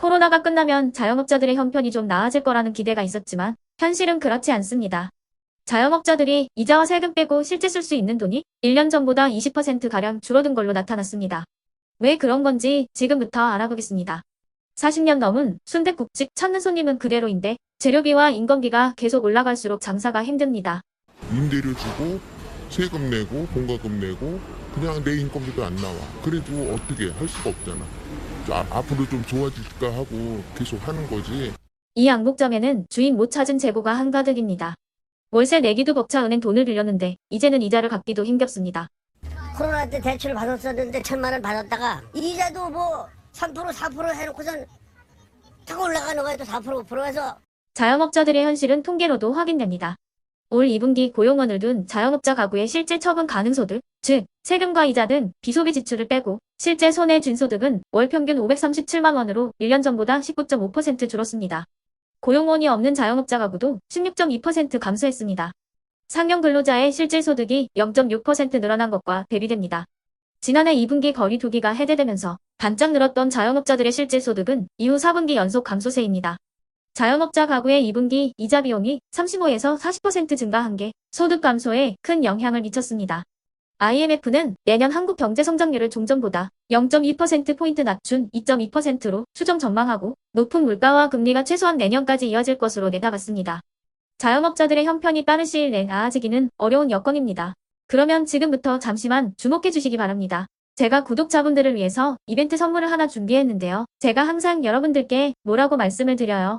코로나가 끝나면 자영업자들의 형편이 좀 나아질 거라는 기대가 있었지만 현실은 그렇지 않습니다. 자영업자들이 이자와 세금 빼고 실제 쓸 수 있는 돈이 1년 전보다 20%가량 줄어든 걸로 나타났습니다. 왜 그런 건지 지금부터 알아보겠습니다. 40년 넘은 순댓국집 찾는 손님은 그대로인데 재료비와 인건비가 계속 올라갈수록 장사가 힘듭니다. 임대료 주고 세금 내고 공과금 내고 그냥 내 인건비도 안 나와. 그래도 어떻게 할 수가 없잖아. 자, 앞으로 좀 좋아질까 하고 계속 하는 거지. 이 양복점에는 주인 못 찾은 재고가 한가득입니다. 월세 내기도 벅차 은행 돈을 빌렸는데 이제는 이자를 갚기도 힘겹습니다. 코로나 때 대출 받았었는데 천만 원 받았다가 이자도 뭐 3% 4% 해놓고선 탁 올라가는 거야 또4% 5% 해서 자영업자들의 현실은 통계로도 확인됩니다. 올 2분기 고용원을 둔 자영업자 가구의 실제 처분 가능 소득, 즉 세금과 이자 등 비소비 지출을 빼고 실제 손해 쥔 소득은 월 평균 537만 원으로 1년 전보다 19.5% 줄었습니다. 고용원이 없는 자영업자 가구도 16.2% 감소했습니다. 상용 근로자의 실질 소득이 0.6% 늘어난 것과 대비됩니다. 지난해 2분기 거리 두기가 해제되면서 반짝 늘었던 자영업자들의 실질 소득은 이후 4분기 연속 감소세입니다. 자영업자 가구의 2분기 이자 비용이 35에서 40% 증가한 게 소득 감소에 큰 영향을 미쳤습니다. IMF는 내년 한국 경제 성장률을 종전보다 0.2%포인트 낮춘 2.2%로 수정 전망하고 높은 물가와 금리가 최소한 내년까지 이어질 것으로 내다봤습니다. 자영업자들의 형편이 빠른 시일 내에 나아지기는 어려운 여건입니다. 그러면 지금부터 잠시만 주목해 주시기 바랍니다. 제가 구독자분들을 위해서 이벤트 선물을 하나 준비했는데요. 제가 항상 여러분들께 뭐라고 말씀을 드려요.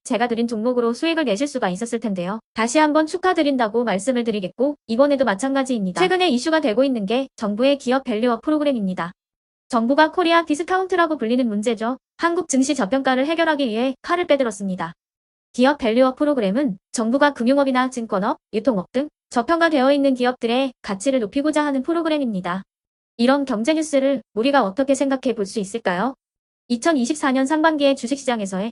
제가 드린 종목으로 수익을 내실 수가 있었을 텐데요. 다시 한번 축하드린다고 말씀을 드리겠고 이번에도 마찬가지입니다. 최근에 이슈가 되고 있는 게 정부의 기업 밸류업 프로그램입니다. 정부가 코리아 디스카운트라고 불리는 문제죠. 한국 증시 저평가를 해결하기 위해 칼을 빼들었습니다. 기업 밸류업 프로그램은 정부가 금융업이나 증권업, 유통업 등 저평가되어 있는 기업들의 가치를 높이고자 하는 프로그램입니다. 이런 경제 뉴스를 우리가 어떻게 생각해 볼 수 있을까요? 2024년 상반기에 주식시장에서의